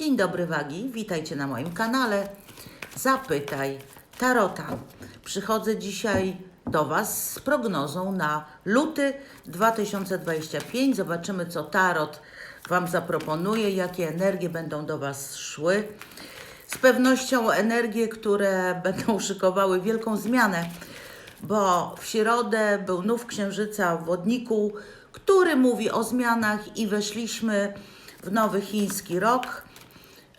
Dzień dobry wagi, witajcie na moim kanale. Zapytaj Tarota. Przychodzę dzisiaj do Was z prognozą na luty 2025. Zobaczymy, co Tarot Wam zaproponuje, jakie energie będą do Was szły. Z pewnością energie, które będą szykowały wielką zmianę, bo w środę był nów księżyca w wodniku, który mówi o zmianach i weszliśmy w nowy chiński rok,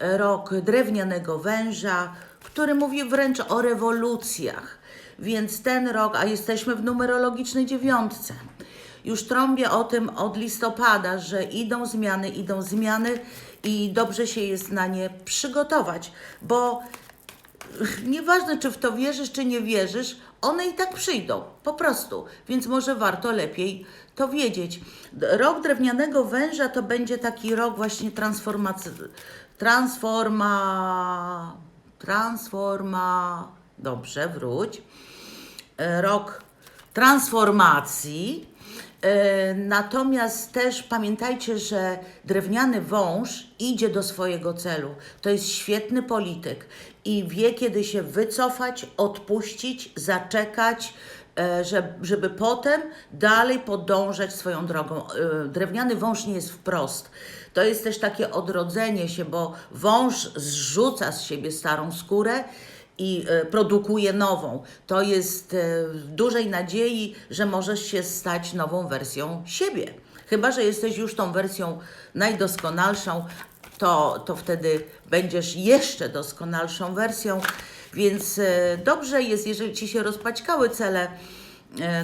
rok drewnianego węża, który mówi wręcz o rewolucjach. Więc ten rok, a jesteśmy w numerologicznej dziewiątce, już trąbię o tym od listopada, że idą zmiany, idą zmiany i dobrze się jest na nie przygotować, bo nieważne czy w to wierzysz, czy nie wierzysz, one i tak przyjdą, po prostu. Więc może warto lepiej to wiedzieć. Rok drewnianego węża to będzie taki rok właśnie transformacji, transforma, transforma, dobrze, wróć. E, Rok transformacji. E, Natomiast też pamiętajcie, że drewniany wąż idzie do swojego celu. To jest świetny polityk i wie, kiedy się wycofać, odpuścić, zaczekać, e, że- żeby potem dalej podążać swoją drogą. Drewniany wąż nie jest wprost. To jest też takie odrodzenie się, bo wąż zrzuca z siebie starą skórę i e, produkuje nową. To jest e, dużej nadziei, że możesz się stać nową wersją siebie. Chyba, że jesteś już tą wersją najdoskonalszą, to, to wtedy będziesz jeszcze doskonalszą wersją. Więc e, dobrze jest, jeżeli ci się rozpaćkały cele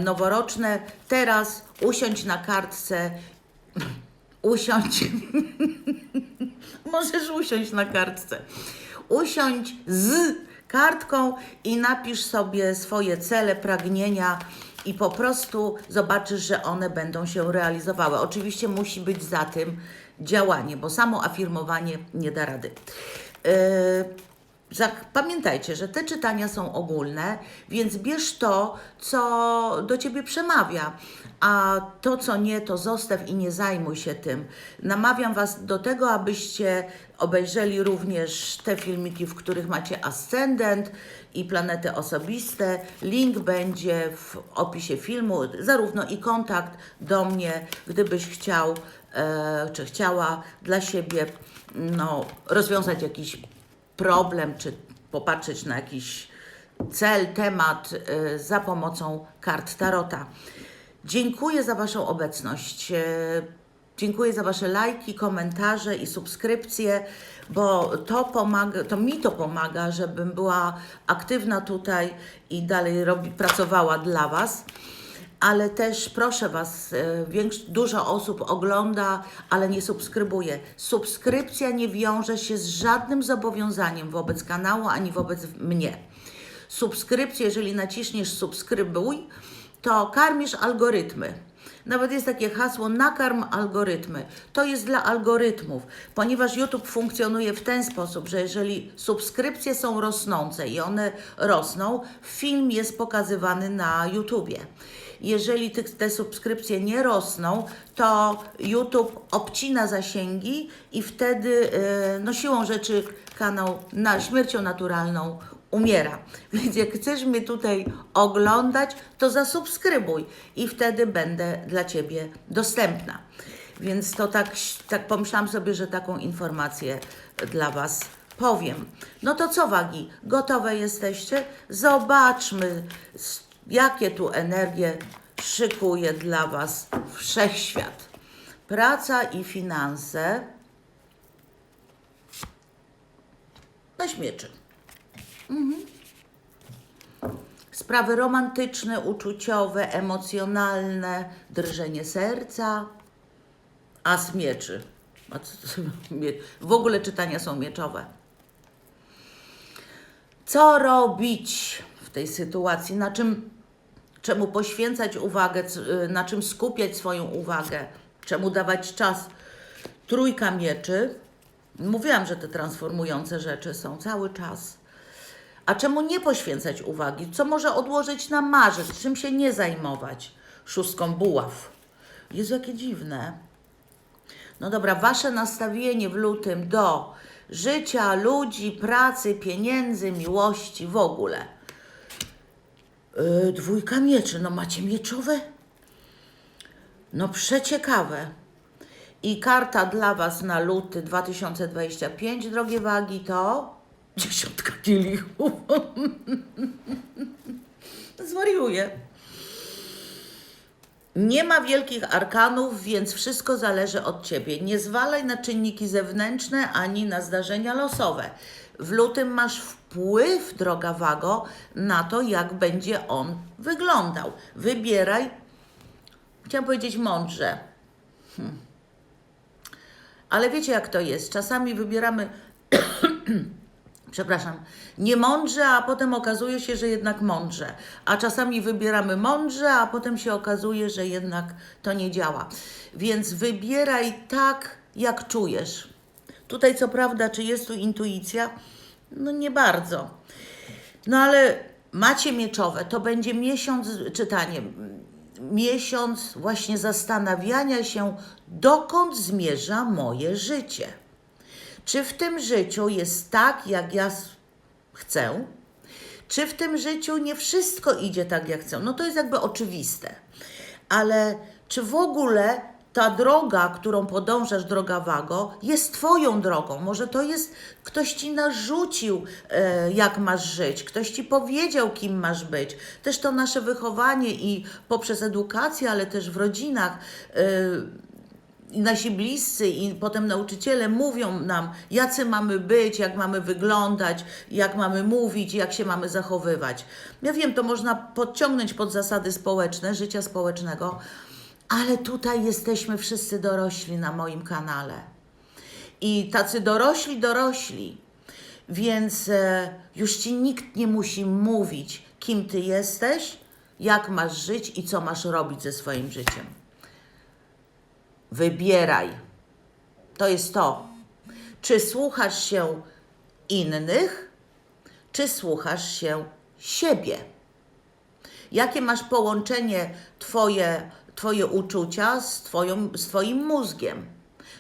noworoczne, teraz usiądź na kartce, usiądź Możesz usiąść na kartce. Usiądź z kartką i napisz sobie swoje cele, pragnienia i po prostu zobaczysz, że one będą się realizowały. Oczywiście musi być za tym działanie, bo samo afirmowanie nie da rady. Yy, Pamiętajcie, że te czytania są ogólne, więc bierz to, co do ciebie przemawia, a to, co nie, to zostaw i nie zajmuj się tym. Namawiam Was do tego, abyście obejrzeli również te filmiki, w których macie ascendent i planety osobiste. Link będzie w opisie filmu, zarówno i kontakt do mnie, gdybyś chciał e, czy chciała dla siebie no, rozwiązać jakiś problem, czy popatrzeć na jakiś cel, temat y, za pomocą kart Tarota. Dziękuję za Waszą obecność. E, Dziękuję za Wasze lajki, komentarze i subskrypcje, bo to pomaga, to mi to pomaga, żebym była aktywna tutaj i dalej robi, pracowała dla Was ale też proszę Was, e, większ, dużo osób ogląda, ale nie subskrybuje. Subskrypcja nie wiąże się z żadnym zobowiązaniem wobec kanału ani wobec mnie. Subskrypcja, jeżeli naciśniesz subskrybuj, to karmisz algorytmy. Nawet jest takie hasło nakarm algorytmy. To jest dla algorytmów, ponieważ YouTube funkcjonuje w ten sposób, że jeżeli subskrypcje są rosnące i one rosną, film jest pokazywany na YouTubie. Jeżeli te subskrypcje nie rosną, to YouTube obcina zasięgi i wtedy e, no siłą rzeczy kanał na śmiercią naturalną umiera. Więc jak chcesz mnie tutaj oglądać, to zasubskrybuj i wtedy będę dla Ciebie dostępna. Więc to tak, tak pomyślałam sobie, że taką informację dla Was powiem. No to co wagi? Gotowe jesteście? Zobaczmy, jakie tu energie szykuje dla Was wszechświat. Praca i finanse na śmieczy. Sprawy romantyczne, uczuciowe, emocjonalne, drżenie serca, as mieczy. W ogóle czytania są mieczowe. Co robić w tej sytuacji? Na czym, czemu poświęcać uwagę, c- na czym skupiać swoją uwagę, czemu dawać czas? Trójka mieczy. Mówiłam, że te transformujące rzeczy są cały czas. A czemu nie poświęcać uwagi? Co może odłożyć na marzec? Czym się nie zajmować? Szóstką buław. Jezu, jakie dziwne. No dobra, wasze nastawienie w lutym do życia, ludzi, pracy, pieniędzy, miłości, w ogóle. Yy, dwójka mieczy, no macie mieczowe? No przeciekawe. I karta dla Was na luty 2025, drogie wagi, to dziesiątka kielichów. Zwariuję. Nie ma wielkich arkanów, więc wszystko zależy od ciebie. Nie zwalaj na czynniki zewnętrzne ani na zdarzenia losowe. W lutym masz wpływ, droga wago, na to, jak będzie on wyglądał. Wybieraj, chciałam powiedzieć mądrze, Hmm. ale wiecie jak to jest. Czasami wybieramy przepraszam, nie mądrze, a potem okazuje się, że jednak mądrze. A czasami wybieramy mądrze, a potem się okazuje, że jednak to nie działa. Więc wybieraj tak, jak czujesz. Tutaj co prawda, czy jest tu intuicja? No nie bardzo. No ale macie mieczowe, to będzie miesiąc czytanie. Miesiąc właśnie zastanawiania się, dokąd zmierza moje życie. Czy w tym życiu jest tak, jak ja chcę? Czy w tym życiu nie wszystko idzie tak, jak chcę? No to jest jakby oczywiste. Ale czy w ogóle ta droga, którą podążasz, droga Wago, jest Twoją drogą? Może to jest, ktoś Ci narzucił, e, jak masz żyć, ktoś Ci powiedział, kim masz być. Też to nasze wychowanie i poprzez edukację, ale też w rodzinach. I nasi bliscy i potem nauczyciele mówią nam, jacy mamy być, jak mamy wyglądać, jak mamy mówić, jak się mamy zachowywać. Ja wiem, to można podciągnąć pod zasady społeczne, życia społecznego, ale tutaj jesteśmy wszyscy dorośli na moim kanale. I tacy dorośli, dorośli, więc e, już ci nikt nie musi mówić, kim ty jesteś, jak masz żyć i co masz robić ze swoim życiem. Wybieraj. To jest to. Czy słuchasz się innych, czy słuchasz się siebie? Jakie masz połączenie twoje, twoje uczucia z, twoją, z Twoim mózgiem?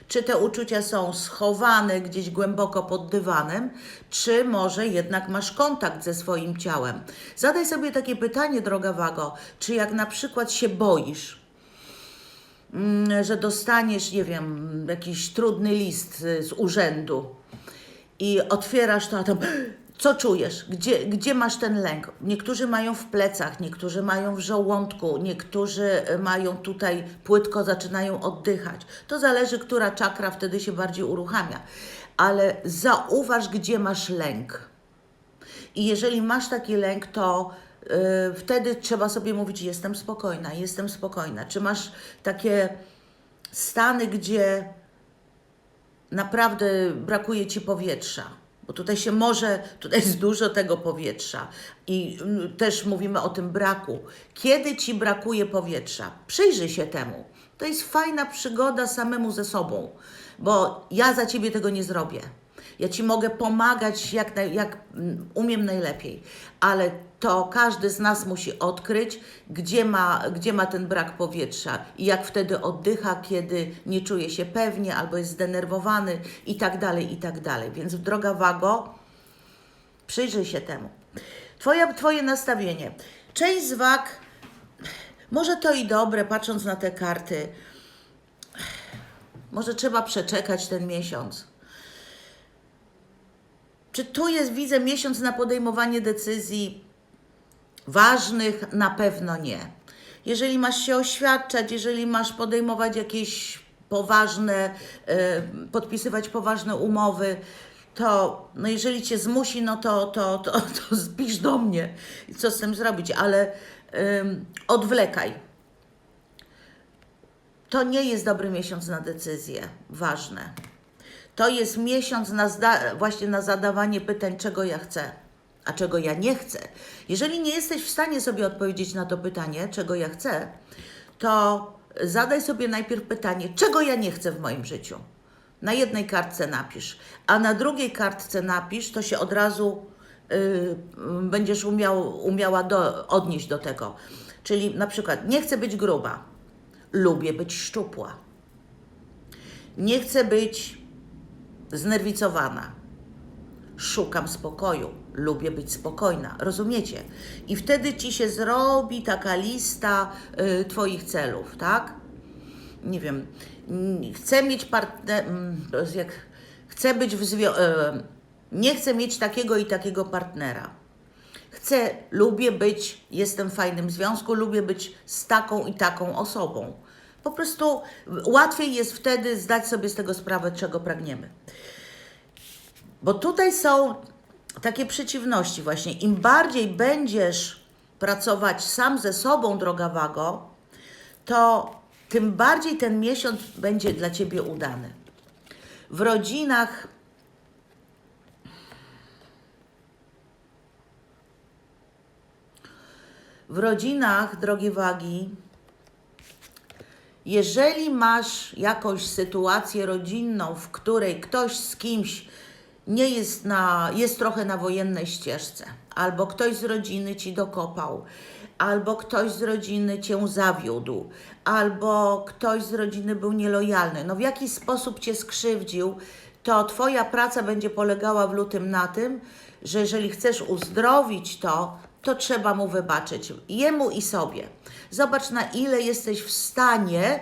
Czy te uczucia są schowane gdzieś głęboko pod dywanem, czy może jednak masz kontakt ze swoim ciałem? Zadaj sobie takie pytanie, droga Wago, czy jak na przykład się boisz, że dostaniesz, nie wiem, jakiś trudny list y, z urzędu i otwierasz to, a tam co czujesz? Gdzie, gdzie masz ten lęk? Niektórzy mają w plecach, niektórzy mają w żołądku, niektórzy y, mają tutaj płytko, zaczynają oddychać. To zależy, która czakra wtedy się bardziej uruchamia. Ale zauważ, gdzie masz lęk. I jeżeli masz taki lęk, to wtedy trzeba sobie mówić: Jestem spokojna, jestem spokojna. Czy masz takie stany, gdzie naprawdę brakuje ci powietrza? Bo tutaj się może, tutaj jest dużo tego powietrza i mm, też mówimy o tym braku. Kiedy ci brakuje powietrza? Przyjrzyj się temu. To jest fajna przygoda samemu ze sobą, bo ja za ciebie tego nie zrobię. Ja ci mogę pomagać jak, naj, jak mm, umiem najlepiej, ale to każdy z nas musi odkryć, gdzie ma, gdzie ma ten brak powietrza i jak wtedy oddycha, kiedy nie czuje się pewnie albo jest zdenerwowany i tak dalej, i tak dalej. Więc droga Wago, przyjrzyj się temu. Twoja, twoje nastawienie. Część z wag, może to i dobre, patrząc na te karty, może trzeba przeczekać ten miesiąc. Czy tu jest, widzę, miesiąc na podejmowanie decyzji ważnych? Na pewno nie. Jeżeli masz się oświadczać, jeżeli masz podejmować jakieś poważne, e, podpisywać poważne umowy, to no jeżeli cię zmusi, no to, to, to, to zpisz do mnie i co z tym zrobić, ale ym, odwlekaj. To nie jest dobry miesiąc na decyzje ważne. To jest miesiąc na właśnie na zadawanie pytań, czego ja chcę, a czego ja nie chcę. Jeżeli nie jesteś w stanie sobie odpowiedzieć na to pytanie, czego ja chcę, to zadaj sobie najpierw pytanie, czego ja nie chcę w moim życiu. Na jednej kartce napisz, a na drugiej kartce napisz, to się od razu y, będziesz umiał, umiała do, odnieść do tego. Czyli na przykład nie chcę być gruba, lubię być szczupła. Nie chcę być znerwicowana. Szukam spokoju, lubię być spokojna, rozumiecie? I wtedy ci się zrobi taka lista y, Twoich celów, tak? Nie wiem, chcę mieć partner, jak, chcę być w związku, nie chcę mieć takiego i takiego partnera. Chcę, lubię być, jestem w fajnym związku, lubię być z taką i taką osobą. Po prostu łatwiej jest wtedy zdać sobie z tego sprawę, czego pragniemy. Bo tutaj są takie przeciwności właśnie. Im bardziej będziesz pracować sam ze sobą, droga wago, to tym bardziej ten miesiąc będzie dla Ciebie udany. W rodzinach w rodzinach, drogie wagi, jeżeli masz jakąś sytuację rodzinną, w której ktoś z kimś nie jest na, jest trochę na wojennej ścieżce, albo ktoś z rodziny ci dokopał, albo ktoś z rodziny cię zawiódł, albo ktoś z rodziny był nielojalny, no w jakiś sposób cię skrzywdził, to twoja praca będzie polegała w lutym na tym, że jeżeli chcesz uzdrowić to, to trzeba mu wybaczyć. Jemu i sobie. Zobacz, na ile jesteś w stanie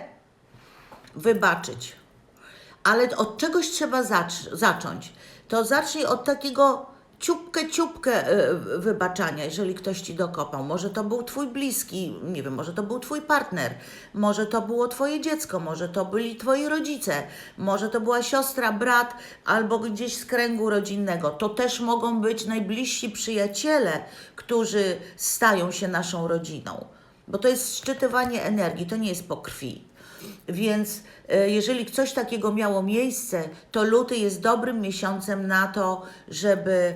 wybaczyć. Ale od czegoś trzeba zacz- zacząć. To zacznij od takiego ciupkę, ciupkę y, wybaczania, jeżeli ktoś ci dokopał. Może to był twój bliski, nie wiem, może to był twój partner, może to było twoje dziecko, może to byli twoi rodzice, może to była siostra, brat albo gdzieś z kręgu rodzinnego. To też mogą być najbliżsi przyjaciele, którzy stają się naszą rodziną. Bo to jest szczytywanie energii, to nie jest po krwi. Więc e, jeżeli coś takiego miało miejsce, to luty jest dobrym miesiącem na to, żeby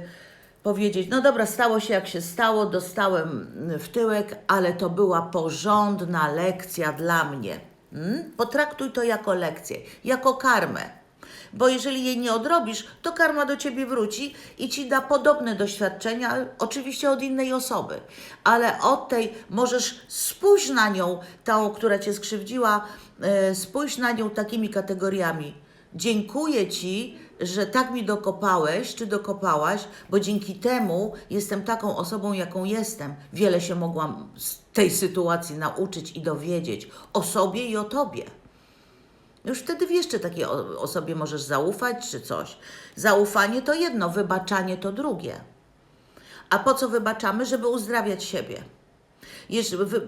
powiedzieć: No dobra, stało się jak się stało, dostałem w tyłek, ale to była porządna lekcja dla mnie. Hmm? Potraktuj to jako lekcję, jako karmę. Bo jeżeli jej nie odrobisz, to karma do ciebie wróci i ci da podobne doświadczenia, oczywiście od innej osoby. Ale od tej możesz spójrz na nią, tą, która cię skrzywdziła, e, spójrz na nią takimi kategoriami. Dziękuję ci, że tak mi dokopałeś, czy dokopałaś, bo dzięki temu jestem taką osobą, jaką jestem. Wiele się mogłam z tej sytuacji nauczyć i dowiedzieć o sobie i o tobie. Już wtedy wiesz, takiej osobie możesz zaufać, czy coś. Zaufanie to jedno, wybaczanie to drugie. A po co wybaczamy? Żeby uzdrawiać siebie. Jeżeli wy...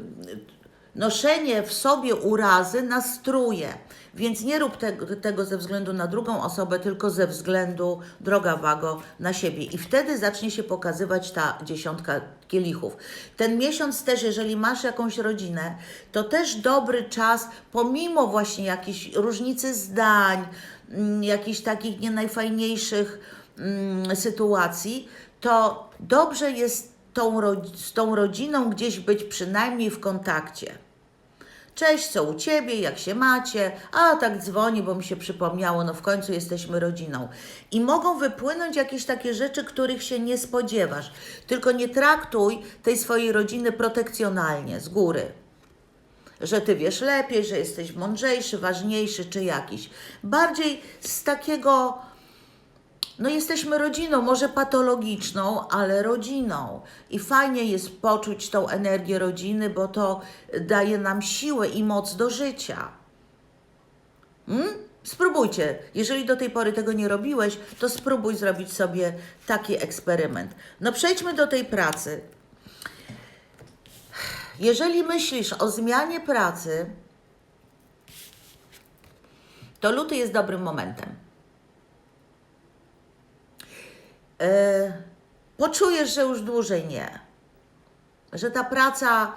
Noszenie w sobie urazy nastruje, więc nie rób tego, ze względu na drugą osobę, tylko ze względu, droga wago, na siebie. I wtedy zacznie się pokazywać ta dziesiątka kielichów. Ten miesiąc też, jeżeli masz jakąś rodzinę, to też dobry czas, pomimo właśnie jakichś różnicy zdań, mm, jakichś takich nie najfajniejszych mm, sytuacji, to dobrze jest tą, z tą rodziną gdzieś być przynajmniej w kontakcie. Cześć, co u ciebie, jak się macie? A tak dzwoni, bo mi się przypomniało, no w końcu jesteśmy rodziną. I mogą wypłynąć jakieś takie rzeczy, których się nie spodziewasz. Tylko nie traktuj tej swojej rodziny protekcjonalnie, z góry. Że ty wiesz lepiej, że jesteś mądrzejszy, ważniejszy czy jakiś. Bardziej z takiego. No, jesteśmy rodziną, może patologiczną, ale rodziną. I fajnie jest poczuć tą energię rodziny, bo to daje nam siłę i moc do życia. Hmm? Spróbujcie. Jeżeli do tej pory tego nie robiłeś, to spróbuj zrobić sobie taki eksperyment. No, przejdźmy do tej pracy. Jeżeli myślisz o zmianie pracy, to luty jest dobrym momentem. e, poczujesz, że już dłużej nie. Że ta praca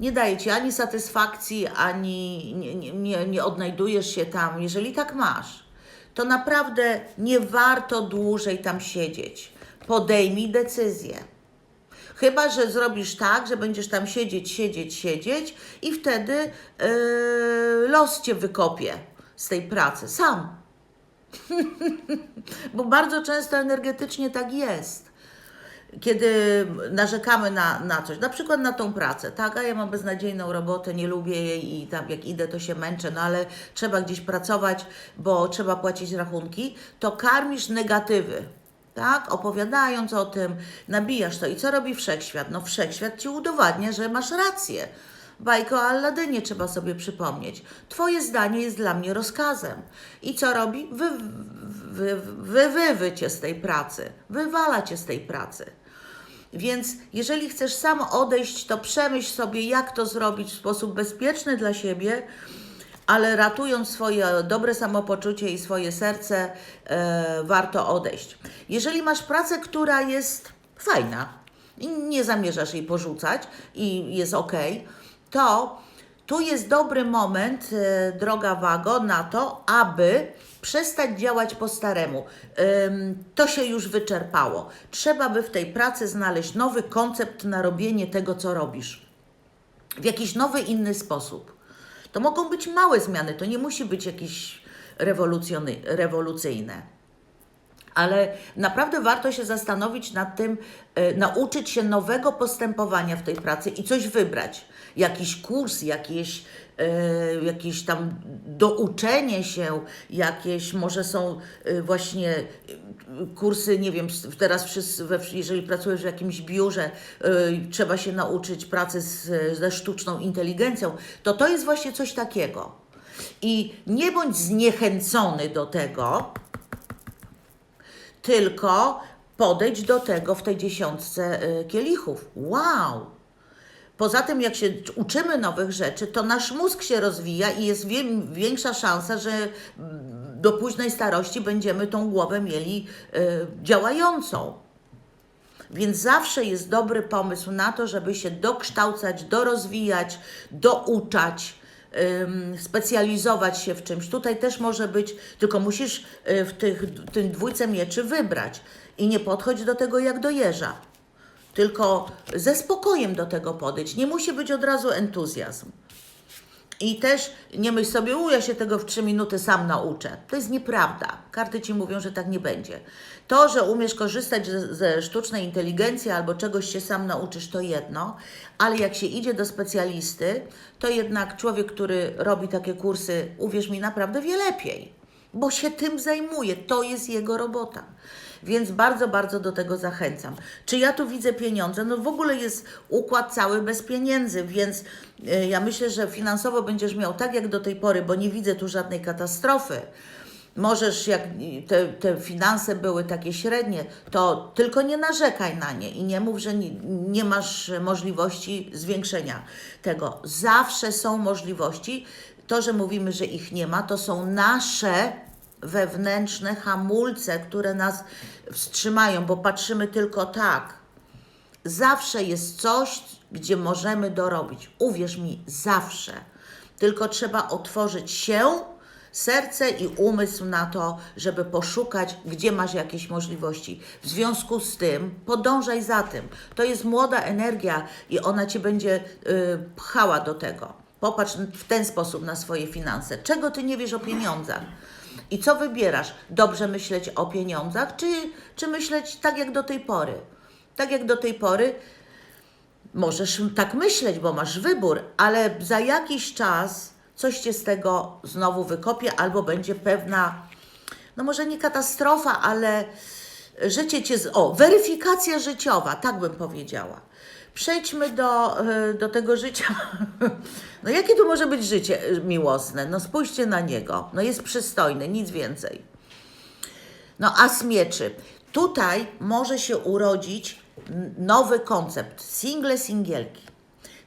nie daje ci ani satysfakcji, ani nie, nie, nie, nie odnajdujesz się tam. Jeżeli tak masz, to naprawdę nie warto dłużej tam siedzieć. Podejmij decyzję. Chyba, że zrobisz tak, że będziesz tam siedzieć, siedzieć, siedzieć i wtedy yy, los cię wykopie z tej pracy sam. Bo bardzo często energetycznie tak jest. kiedy narzekamy na, na coś, na przykład na tą pracę, tak, a ja mam beznadziejną robotę, nie lubię jej i tam jak idę, to się męczę, no ale trzeba gdzieś pracować, bo trzeba płacić rachunki, to karmisz negatywy, tak, opowiadając o tym, nabijasz to. I co robi wszechświat? No wszechświat ci udowadnia, że masz rację. Bajko o Alladynie trzeba sobie przypomnieć. Twoje zdanie jest dla mnie rozkazem. I co robi? Wy, wy, wy, cię z tej pracy. Wywala cię z tej pracy. Więc jeżeli chcesz sam odejść, to przemyśl sobie, jak to zrobić w sposób bezpieczny dla siebie, ale ratując swoje dobre samopoczucie i swoje serce, e, warto odejść. Jeżeli masz pracę, która jest fajna i nie zamierzasz jej porzucać i jest ok, to tu jest dobry moment, e, droga Wago, na to, aby przestać działać po staremu. To się już wyczerpało. Trzeba by w tej pracy znaleźć nowy koncept na robienie tego, co robisz. W jakiś nowy, inny sposób. To mogą być małe zmiany, to nie musi być jakieś rewolucyjne. Ale naprawdę warto się zastanowić nad tym, e, nauczyć się nowego postępowania w tej pracy i coś wybrać. Jakiś kurs, jakieś, e, jakieś tam douczenie się, jakieś może są e, właśnie e, kursy, nie wiem, teraz wszyscy, we, jeżeli pracujesz w jakimś biurze, e, trzeba się nauczyć pracy z, ze sztuczną inteligencją, to to jest właśnie coś takiego. I nie bądź zniechęcony do tego, tylko podejdź do tego w tej dziesiątce y, kielichów. Wow! Poza tym, jak się uczymy nowych rzeczy, to nasz mózg się rozwija i jest większa szansa, że mm, do późnej starości będziemy tą głowę mieli y, działającą. Więc zawsze jest dobry pomysł na to, żeby się dokształcać, dorozwijać, douczać, specjalizować się w czymś. Tutaj też może być, tylko musisz y, w tych, tym dwójce mieczy wybrać i nie podchodź do tego jak do jeża. Tylko ze spokojem do tego podejść. Nie musi być od razu entuzjazm. I też nie myśl sobie, u, ja się tego w trzy minuty sam nauczę. To jest nieprawda. Karty ci mówią, że tak nie będzie. To, że umiesz korzystać ze, ze sztucznej inteligencji albo czegoś się sam nauczysz, to jedno, ale jak się idzie do specjalisty, to jednak człowiek, który robi takie kursy, uwierz mi, naprawdę wie lepiej, bo się tym zajmuje. To jest jego robota. Więc bardzo, bardzo do tego zachęcam. Czy ja tu widzę pieniądze? No w ogóle jest układ cały bez pieniędzy, więc y, ja myślę, że finansowo będziesz miał tak jak do tej pory, bo nie widzę tu żadnej katastrofy. Możesz, jak te, te finanse były takie średnie, to tylko nie narzekaj na nie i nie mów, że nie, nie masz możliwości zwiększenia tego. Zawsze są możliwości. To, że mówimy, że ich nie ma, to są nasze wewnętrzne hamulce, które nas wstrzymają, bo patrzymy tylko tak. Zawsze jest coś, gdzie możemy dorobić. Uwierz mi, zawsze. Tylko trzeba otworzyć się, serce i umysł na to, żeby poszukać, gdzie masz jakieś możliwości. W związku z tym podążaj za tym. To jest młoda energia i ona cię będzie y, pchała do tego. Popatrz w ten sposób na swoje finanse. Czego ty nie wiesz o pieniądzach? I co wybierasz? Dobrze myśleć o pieniądzach, czy, czy myśleć tak jak do tej pory? Tak jak do tej pory możesz tak myśleć, bo masz wybór, ale za jakiś czas coś cię z tego znowu wykopie, albo będzie pewna, no może nie katastrofa, ale życie cię. Z... O, weryfikacja życiowa, tak bym powiedziała. Przejdźmy do, y, do tego życia. No jakie tu może być życie y, miłosne? No spójrzcie na niego. No jest przystojny, nic więcej. No as mieczy. Tutaj może się urodzić nowy koncept. Single, singielki.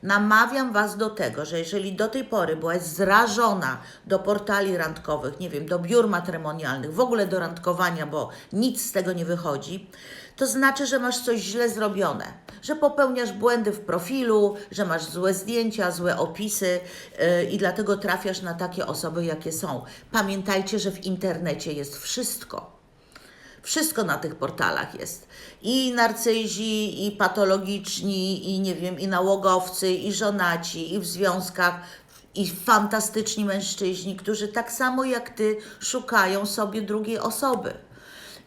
Namawiam Was do tego, że jeżeli do tej pory byłaś zrażona do portali randkowych, nie wiem, do biur matrymonialnych, w ogóle do randkowania, bo nic z tego nie wychodzi, to znaczy, że masz coś źle zrobione, że popełniasz błędy w profilu, że masz złe zdjęcia, złe opisy yy, i dlatego trafiasz na takie osoby, jakie są. Pamiętajcie, że w internecie jest wszystko. Wszystko na tych portalach jest. I narcyzi, i patologiczni, i nie wiem, i nałogowcy, i żonaci, i w związkach, i fantastyczni mężczyźni, którzy tak samo jak ty szukają sobie drugiej osoby.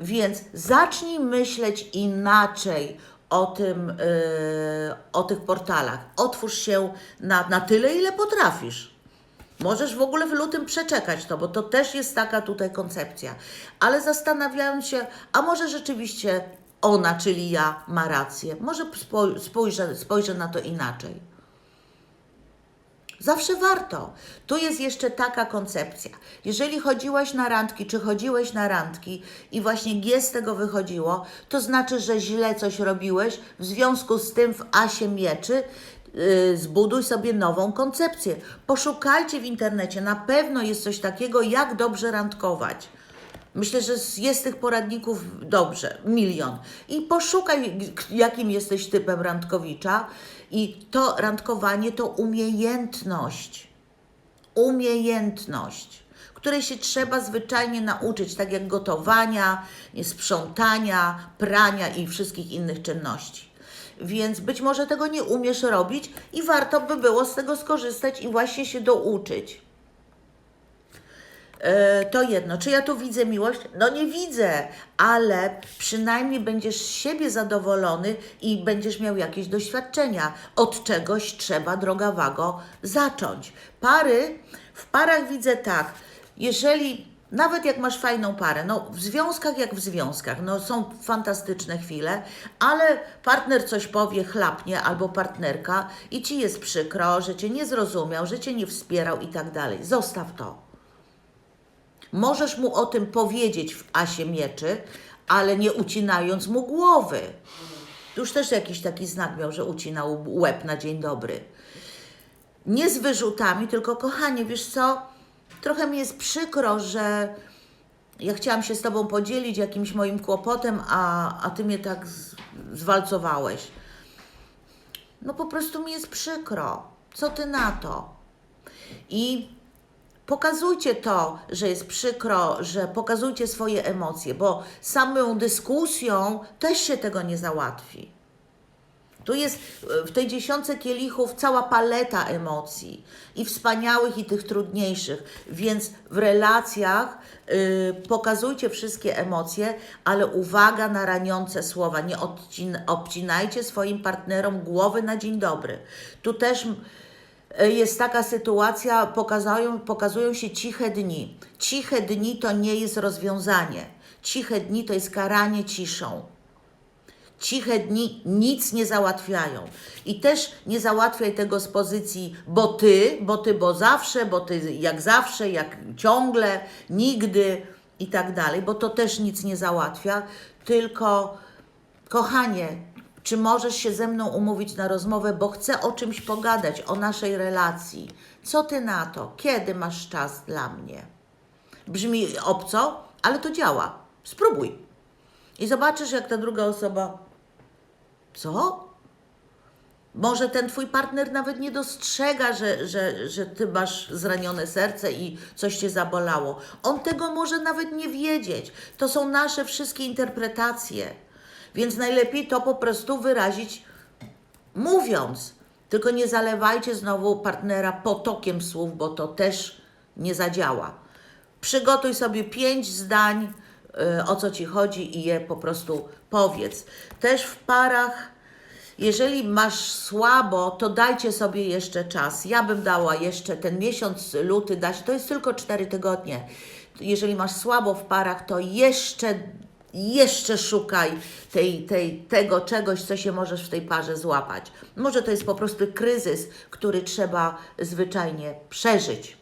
Więc zacznij myśleć inaczej o, tym, yy, o tych portalach. Otwórz się na, na tyle, ile potrafisz. Możesz w ogóle w lutym przeczekać to, bo to też jest taka tutaj koncepcja. Ale zastanawiając się, a może rzeczywiście ona, czyli ja, ma rację. Może spoj- spojrzę, spojrzę na to inaczej. Zawsze warto. Tu jest jeszcze taka koncepcja. Jeżeli chodziłaś na randki, czy chodziłeś na randki i właśnie G z tego wychodziło, to znaczy, że źle coś robiłeś. W związku z tym w asie mieczy yy, zbuduj sobie nową koncepcję. Poszukajcie w internecie. Na pewno jest coś takiego, jak dobrze randkować. Myślę, że jest tych poradników dobrze, milion. I poszukaj, jakim jesteś typem randkowicza. I to randkowanie to umiejętność. Umiejętność, której się trzeba zwyczajnie nauczyć, tak jak gotowania, sprzątania, prania i wszystkich innych czynności. Więc być może tego nie umiesz robić i warto by było z tego skorzystać i właśnie się douczyć. E, to jedno. Czy ja tu widzę miłość? No nie widzę, ale przynajmniej będziesz z siebie zadowolony i będziesz miał jakieś doświadczenia. Od czegoś trzeba, droga wago, zacząć. Pary, w parach widzę tak, jeżeli nawet jak masz fajną parę, no w związkach jak w związkach, no są fantastyczne chwile, ale partner coś powie, chlapnie albo partnerka i ci jest przykro, że cię nie zrozumiał, że cię nie wspierał i tak dalej. Zostaw to. Możesz mu o tym powiedzieć w asie mieczy, ale nie ucinając mu głowy. Już też jakiś taki znak miał, że ucinał łeb na dzień dobry. Nie z wyrzutami, tylko kochanie, wiesz co? Trochę mi jest przykro, że ja chciałam się z Tobą podzielić jakimś moim kłopotem, a, a Ty mnie tak z, zwalcowałeś. No po prostu mi jest przykro. Co Ty na to? I Pokazujcie to, że jest przykro, że pokazujcie swoje emocje, bo samą dyskusją też się tego nie załatwi. Tu jest w tej dziesiątce kielichów cała paleta emocji i wspaniałych, i tych trudniejszych, więc w relacjach y, pokazujcie wszystkie emocje, ale uwaga na raniące słowa. Nie odcin- obcinajcie swoim partnerom głowy na dzień dobry. Tu też jest taka sytuacja, pokazują, pokazują się ciche dni. Ciche dni to nie jest rozwiązanie. Ciche dni to jest karanie ciszą. Ciche dni nic nie załatwiają. I też nie załatwiaj tego z pozycji, bo ty, bo ty, bo zawsze, bo ty jak zawsze, jak ciągle, nigdy i tak dalej, bo to też nic nie załatwia, tylko kochanie, czy możesz się ze mną umówić na rozmowę, bo chcę o czymś pogadać, o naszej relacji? Co ty na to? Kiedy masz czas dla mnie? Brzmi obco, ale to działa. Spróbuj. I zobaczysz, jak ta druga osoba. Co? Może ten twój partner nawet nie dostrzega, że, że, że ty masz zranione serce i coś cię zabolało. On tego może nawet nie wiedzieć. To są nasze wszystkie interpretacje. Więc najlepiej to po prostu wyrazić mówiąc. Tylko nie zalewajcie znowu partnera potokiem słów, bo to też nie zadziała. Przygotuj sobie pięć zdań, y, o co ci chodzi i je po prostu powiedz. Też w parach, jeżeli masz słabo, to dajcie sobie jeszcze czas. Ja bym dała jeszcze ten miesiąc luty dać, to jest tylko cztery tygodnie. Jeżeli masz słabo w parach, to jeszcze jeszcze szukaj tej, tej, tego czegoś, co się możesz w tej parze złapać. Może to jest po prostu kryzys, który trzeba zwyczajnie przeżyć.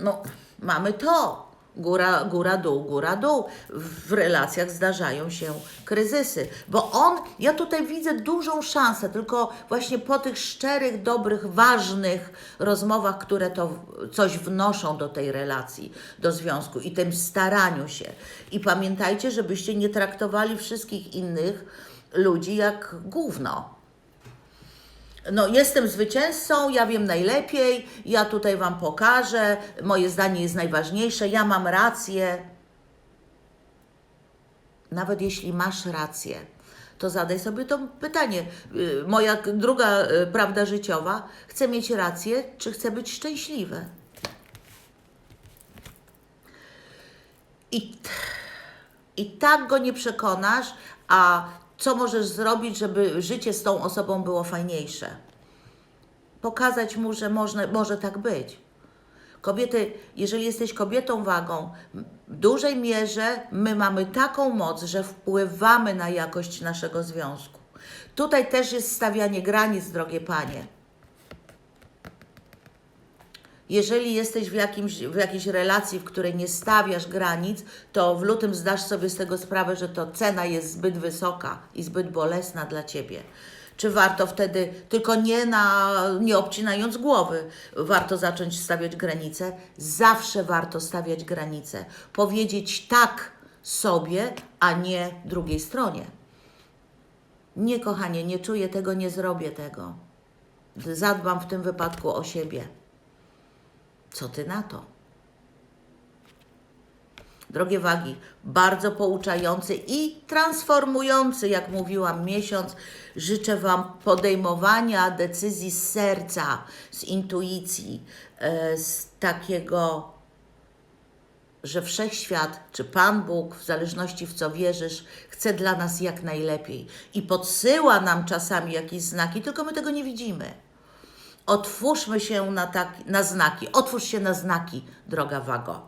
No, mamy to. Góra, góra, dół, góra, dół. W relacjach zdarzają się kryzysy, bo on, ja tutaj widzę dużą szansę, tylko właśnie po tych szczerych, dobrych, ważnych rozmowach, które to coś wnoszą do tej relacji, do związku i tym staraniu się. I pamiętajcie, żebyście nie traktowali wszystkich innych ludzi jak gówno no, jestem zwycięzcą, ja wiem najlepiej, ja tutaj Wam pokażę, moje zdanie jest najważniejsze, ja mam rację. Nawet jeśli masz rację, to zadaj sobie to pytanie. Y, Moja druga y, prawda życiowa, chcę mieć rację, czy chcę być szczęśliwy? I, I tak go nie przekonasz, a Co możesz zrobić, żeby życie z tą osobą było fajniejsze? Pokazać mu, że można, może tak być. Kobiety, jeżeli jesteś kobietą wagą, w dużej mierze my mamy taką moc, że wpływamy na jakość naszego związku. Tutaj też jest stawianie granic, drogie panie. Jeżeli jesteś w, jakimś, w jakiejś relacji, w której nie stawiasz granic, to w lutym zdasz sobie z tego sprawę, że to cena jest zbyt wysoka i zbyt bolesna dla ciebie. Czy warto wtedy, tylko nie, na, nie obcinając głowy, warto zacząć stawiać granice? Zawsze warto stawiać granice. Powiedzieć tak sobie, a nie drugiej stronie. Nie, kochanie, nie czuję tego, nie zrobię tego. Zadbam w tym wypadku o siebie. Co ty na to? Drogie wagi, bardzo pouczający i transformujący, jak mówiłam, miesiąc. Życzę Wam podejmowania decyzji z serca, z intuicji, e, z takiego, że wszechświat, czy Pan Bóg, w zależności w co wierzysz, chce dla nas jak najlepiej i podsyła nam czasami jakieś znaki, tylko my tego nie widzimy. Otwórzmy się na, tak, na znaki. Otwórz się na znaki, droga wago.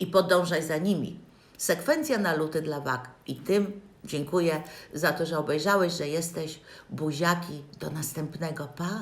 I podążaj za nimi. Sekwencja na luty dla wag. I tym dziękuję za to, że obejrzałeś, że jesteś. Buziaki. Do następnego. Pa!